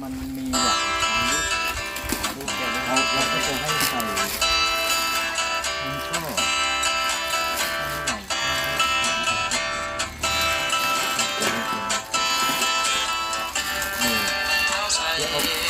มันมีแบบลูกแกะเราเราก็จะให้ใส่มันก็นี่เราก็ไม่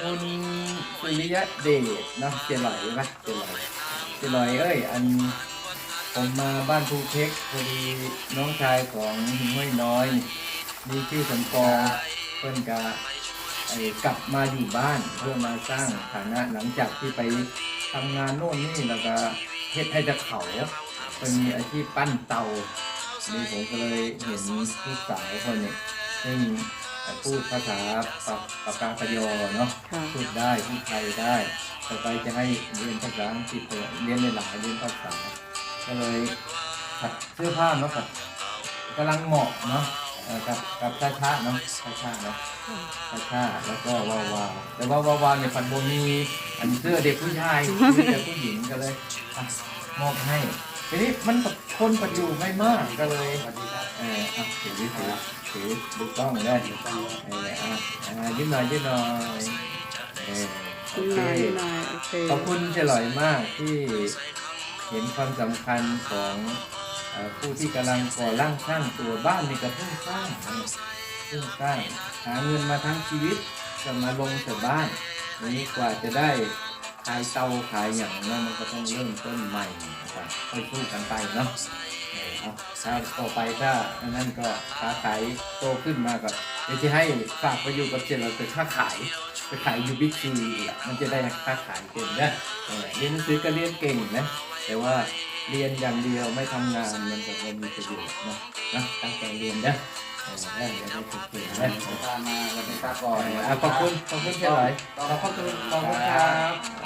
คุณสุริยะเดชเนาะเจลอยปะเจลอยเจลอยเอ้ย อันผมมาบ้านภูเพกพอดีน้องชายของหิงห้วยน้อย มีชื่อสมปองเพิ่นกะไอ้กลับมาอยู่บ้านเพื่อมาสร้างฐานะหลังจากที่ไปทำงานโน่นนี่แล้วก็เฮ็ดให้จะเขาเป็นมีอาชีพปั้นเตานี่ผมก็เลยเห็นลูกสาวคนนี้ซึ่ง พูดภาษาปากปากกาพยอเนาะค่ะ พูดได้พูดไทยได้ ต่อไปจะให้เรียนภาษาอังกฤษเถอะเรียนในหลายเรียนภาษาก็เลยผัดเสื้อผ้าเนาะผัดกำลังเหมาะเนาะเอ่อกับกับชาชาเนาะชาชาเนาะชาชาแล้วก็วาวาวแต่ว่าวาวาวเนี่ยผัดโบมีอันเสื้อเด็กผู้ชายมีแต่ผู้หญิงก็เลยอะมอบให้ ทีนี้มันคนปัจจุไม่มากก็เลยเอออะถือถือถือดูกล้องได้เอออะอะยิ้มหน่อยยิ้มหน่อยเออโอเคนายนายโอเคขอบคุณเฉลยมากที่เห็นความสำคัญของผู้ที่กำลังก่อร่างสร้างตัวบ้านนี่ก็เพิ่งสร้างนะเพิ่งสร้างหาเงินมาทั้งชีวิตจะมาลงแต่บ้านนี้กว่าจะได้ ขายเตาขายอย่างเนาะมันก็ต้องเริ่มต้นใหม่นะครับค่อยสู้กันไปเนาะเออเอาถ้าต่อไปถ้าอันนั้นก็ค้าขายโตขึ้นมาก็เดี๋ยวจะให้ฝากไปอยู่กับเจริญเป็นค้าขายไปขายยูบิคีมันจะได้ค้าขายเก่งนะเออเรียนหนังสือก็เรียนเก่งนะแต่ว่าเรียนอย่างเดียวไม่ทำงานมันก็ไม่มีประโยชน์นะนะตั้งใจเรียนนะเออได้เดี๋ยวได้เก่งๆนะตามมาวันนี้ตาก่อเอนออะขอบคุณขอบคุณเฉลยขอบคุณขอบคุณครับ